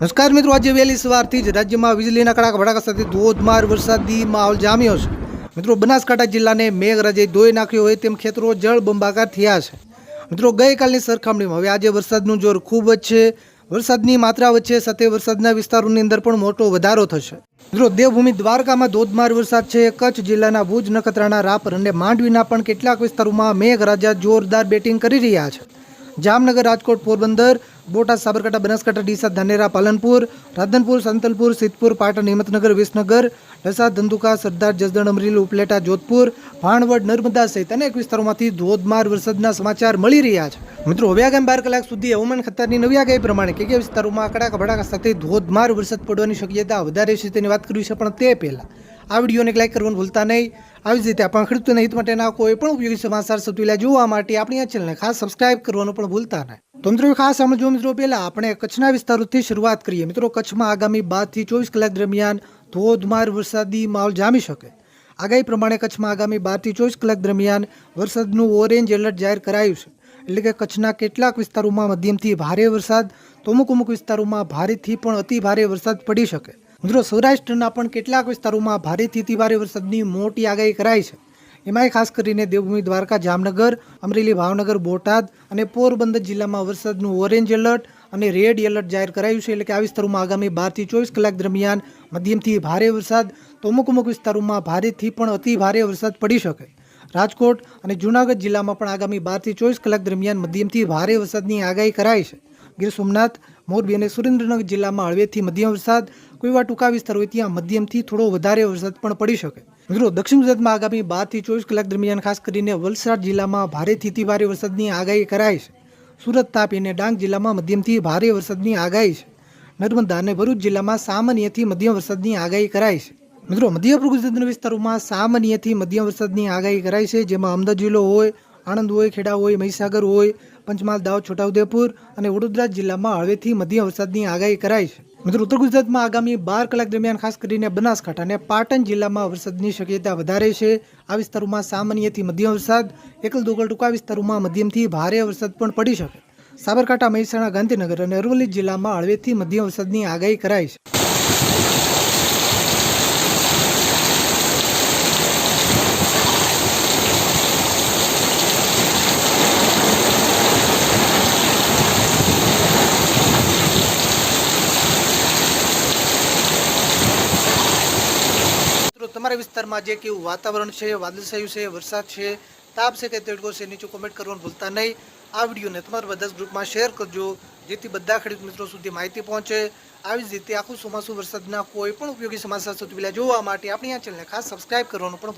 નમસ્કાર મિત્રો, આજે વહેલી સવારથી જ રાજ્યમાં વીજળીના કડાકા ભડાકા સાથે ધોધમાર વરસાદી માહોલ જામ્યો છે. મિત્રો, બનાસકાંઠા જિલ્લાને મેઘરાજે ધોઈ નાખ્યો હોય તેમ ખેતરો જળ બંબાકાર થયા છે. મિત્રો, ગઈકાલની સરખામણીમાં હવે આજે વરસાદનું જોર ખૂબ જ છે. વરસાદની માત્રા વચ્ચે સાથે વરસાદના વિસ્તારોની અંદર પણ મોટો વધારો થશે. મિત્રો, દેવભૂમિ દ્વારકામાં ધોધમાર વરસાદ છે. કચ્છ જિલ્લાના ભુજ નખત્રાણા, રાપર અને માંડવીના પણ કેટલાક વિસ્તારોમાં મેઘરાજા જોરદાર બેટિંગ કરી રહ્યા છે. જામનગર, રાજકોટ, પોરબંદર બોટાદ સાબરકાંઠા, બનાસકાંઠા, ડીસા, ધાનેરા, પાલનપુર, રાધનપુર, સંતલપુર, સિદ્ધપુર, પાટણ, હિંમતનગર, વિસનગર ઢસા ધંધુકા, સરદાર, જસદણ, અમરેલી, ઉપલેટા, જોધપુર, ભાણવડ, નર્મદા સહિત અનેક વિસ્તારોમાંથી ધોધમાર વરસાદના સમાચાર મળી રહ્યા છે. મિત્રો, હવે આગામી બાર કલાક સુધી હવામાન ખાતાની નવી આગાહી પ્રમાણે કે કયા વિસ્તારોમાં કડાકા ભડાકા સાથે ધોધમાર વરસાદ પડવાની શક્યતા વધારે છે તેની વાત કરવી છે પણ તે પહેલાં. આ વિડીયોને લાઈક કરવાનું ભૂલતા નહીં. આવી જ રીતે આપણા ખેડૂતોના હિત માટેના કોઈ પણ ઉપયોગી સમાચાર સૌથી પહેલા જોવા માટે આપણી આ ચેનલને ખાસ સબસ્ક્રાઇબ કરવાનું પણ ભૂલતા નહીં. તો મિત્રો, ખાસ સમજો મિત્રો, પહેલાં આપણે કચ્છના વિસ્તારોથી શરૂઆત કરીએ. મિત્રો, કચ્છમાં આગામી બારથી ચોવીસ કલાક દરમિયાન ધોધમાર વરસાદી માહોલ જામી શકે. આગાહી પ્રમાણે કચ્છમાં આગામી બારથી ચોવીસ કલાક દરમિયાન વરસાદનું ઓરેન્જ એલર્ટ જાહેર કરાયું છે. એટલે કે કચ્છના કેટલાક વિસ્તારોમાં મધ્યમથી ભારે વરસાદ, તો અમુક અમુક વિસ્તારોમાં ભારેથી પણ અતિ ભારે વરસાદ પડી શકે. મિત્રો સૌરાષ્ટ્રના પણ કેટલાક વિસ્તારોમાં ભારેથી અતિ ભારે વરસાદની મોટી આગાહી કરાઈ છે. એમાંય ખાસ કરીને દેવભૂમિ, દ્વારકા, જામનગર, અમરેલી, ભાવનગર, બોટાદ અને પોરબંદર જિલ્લામાં વરસાદનું ઓરેન્જ એલર્ટ અને રેડ એલર્ટ જાહેર કરાયું છે. એટલે કે આ વિસ્તારોમાં આગામી બારથી ચોવીસ કલાક દરમિયાન મધ્યમથી ભારે વરસાદ તો અમુક અમુક વિસ્તારોમાં ભારેથી પણ અતિ ભારે વરસાદ પડી શકે. રાજકોટ અને જૂનાગઢ જિલ્લામાં પણ આગામી બારથી ચોવીસ કલાક દરમિયાન મધ્યમથી ભારે વરસાદની આગાહી કરાઈ છે. ગીર સોમનાથ, મોરબી અને સુરેન્દ્રનગર જિલ્લામાં હળવેથી મધ્યમ વરસાદ કોઈ એવા ટૂંકા વિસ્તાર હોય ત્યાં મધ્યમથી થોડો વધારે વરસાદ પણ પડી શકે. મિત્રો, દક્ષિણ ગુજરાતમાં આગામી બારથી ચોવીસ કલાક દરમિયાન ખાસ કરીને વલસાડ જિલ્લામાં ભારેથી અતિ ભારે વરસાદની આગાહી કરાઈ છે. સુરત, તાપી અને ડાંગ જિલ્લામાં મધ્યમથી ભારે વરસાદની આગાહી છે. નર્મદા અને ભરૂચ જિલ્લામાં સામાન્યથી મધ્યમ વરસાદની આગાહી કરાઈ છે. મિત્રો મધ્ય ગુજરાતના વિસ્તારોમાં સામાન્યથી મધ્યમ વરસાદની આગાહી કરાઈ છે, જેમાં અમદાવાદ જિલ્લો હોય આણંદ હોય, ખેડા હોય, મહીસાગર હોય, પંચમહાલ, દાહોદ, છોટાઉદેપુર અને વડોદરા જિલ્લામાં હળવેથી મધ્યમ વરસાદની આગાહી કરાઈ છે. મિત્રો, ઉત્તર ગુજરાતમાં આગામી બાર કલાક દરમિયાન ખાસ કરીને બનાસકાંઠા અને પાટણ જિલ્લામાં વરસાદની શક્યતા વધારે છે. આ વિસ્તારોમાં સામાન્યથી મધ્યમ વરસાદ, એકલ દોગલ ટૂંકા વિસ્તારોમાં મધ્યમથી ભારે વરસાદ પણ પડી શકે. સાબરકાંઠા, મહેસાણા, ગાંધીનગર અને અરવલ્લી જિલ્લામાં હળવેથી મધ્યમ વરસાદની આગાહી કરાઈ છે. તમારા વિસ્તારમાં જે કેવું વાતાવરણ છે, વાદળછાયું છે, વરસાદ છે, તાપ છે કે તેડકો છે, નીચે કોમેન્ટ કરવાનું ભૂલતા નહીં. આ વિડીયોને તમારા બધા જ ગ્રુપમાં શેર કરજો, જેથી બધા ખેડૂત મિત્રો સુધી માહિતી પહોંચે. આવી જ રીતે આખું ચોમાસું વરસાદના કોઈ પણ ઉપયોગી સમાચાર સૌથી પહેલાં જોવા માટે આપણી આ ચેનલને ખાસ સબસ્ક્રાઇબ કરવાનું પણ